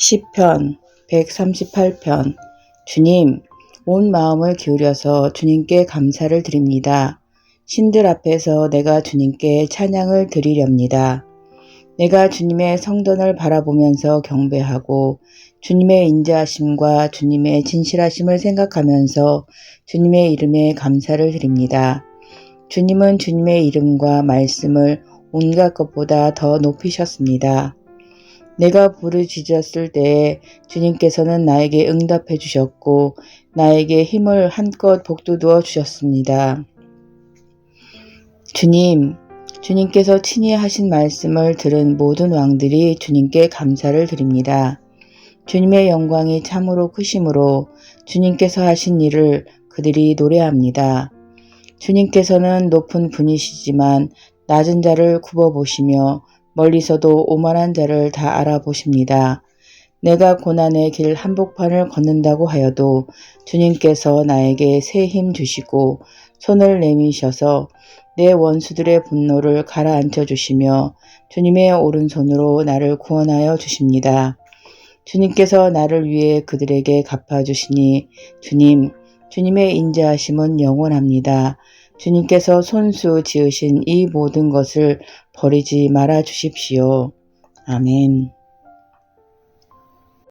시편 138편 주님 온 마음을 기울여서 주님께 감사를 드립니다. 신들 앞에서 내가 주님께 찬양을 드리렵니다. 내가 주님의 성전을 바라보면서 경배하고 주님의 인자하심과 주님의 진실하심을 생각하면서 주님의 이름에 감사를 드립니다. 주님은 주님의 이름과 말씀을 온갖 것보다 더 높이셨습니다. 내가 부르짖었을 때에 주님께서는 나에게 응답해 주셨고 나에게 힘을 한껏 복돋워 주셨습니다. 주님, 주님께서 친히 하신 말씀을 들은 모든 왕들이 주님께 감사를 드립니다. 주님의 영광이 참으로 크심으로 주님께서 하신 일을 그들이 노래합니다. 주님께서는 높은 분이시지만 낮은 자를 굽어보시며 멀리서도 오만한 자를 다 알아보십니다. 내가 고난의 길 한복판을 걷는다고 하여도 주님께서 나에게 새 힘 주시고 손을 내미셔서 내 원수들의 분노를 가라앉혀 주시며 주님의 오른손으로 나를 구원하여 주십니다. 주님께서 나를 위해 그들에게 갚아주시니 주님, 주님의 인자하심은 영원합니다. 주님께서 손수 지으신 이 모든 것을 버리지 말아 주십시오. 아멘.